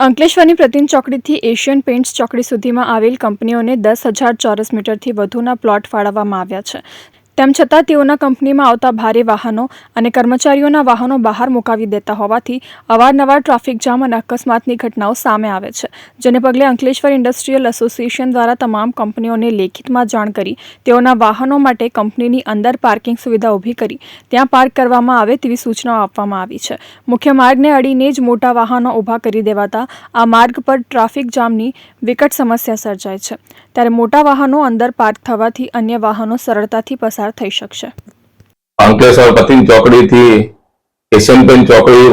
અંકલેશ્વરની પ્રતિમ ચોકડીથી Asian paints ચોકડી સુધીમાં આવેલ કંપનીઓને દસ હજાર ચોરસ મીટરથી વધુના પ્લોટ ફાળવવામાં આવ્યા છે. તેમ છતાં તેઓના કંપનીમાં આવતા ભારે વાહનો અને કર્મચારીઓના વાહનો બહાર મુકાવી દેતા હોવાથી અવારનવાર ટ્રાફિક જામ અને અકસ્માતની ઘટનાઓ સામે આવે છે, જેને પગલે અંકલેશ્વર ઇન્ડસ્ટ્રીયલ એસોસિએશન દ્વારા તમામ કંપનીઓને લેખિતમાં જાણ કરી તેઓના વાહનો માટે કંપનીની અંદર પાર્કિંગ સુવિધા ઊભી કરી ત્યાં પાર્ક કરવામાં આવે તેવી સૂચનાઓ આપવામાં આવી છે. મુખ્ય માર્ગને અડીને જ મોટા વાહનો ઊભા કરી દેવાતા આ માર્ગ પર ટ્રાફિક જામની વિકટ સમસ્યા સર્જાય છે. ત્યારે મોટા વાહનો અંદર પાર્ક થવાથી અન્ય વાહનો સરળતાથી પસાર થઈ શકશે. અંકલેશ્વર પતિન ચોકડીથી એશિયન પેન્ટ ચોકડી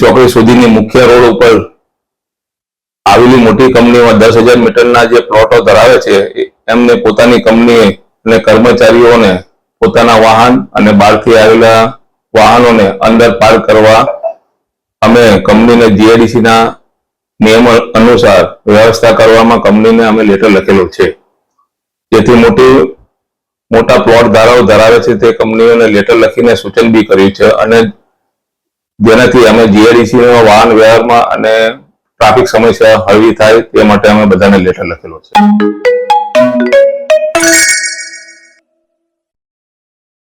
ચોકડી સુધીની મુખ્ય રોડ ઉપર આવેલી મોટી કંપનીમાં દસ હજાર મીટરના જે પ્લોટો ધરાવે છે એમને પોતાની કંપની અને કર્મચારીઓને પોતાના વાહન અને બહારથી આવેલા વાહનોને અંદર પાર્ક કરવા અમે કંપનીને જીઆઈડીસી નિયમ અનુસાર વ્યવસ્થા કરવામાં કંપનીને અમે લેટર લખેલું છે. જેથી મોટી મોટા પ્લોટ ધારાઓ ધરાવે છે તે કંપનીઓને લેટર લખીને સૂચન બી કર્યું છે અને જેનાથી અમે જીઆઈડીસી વાહન વ્યવહારમાં અને ટ્રાફિક સમસ્યા હળવી થાય તે માટે અમે બધાને લેટર લખેલો છે.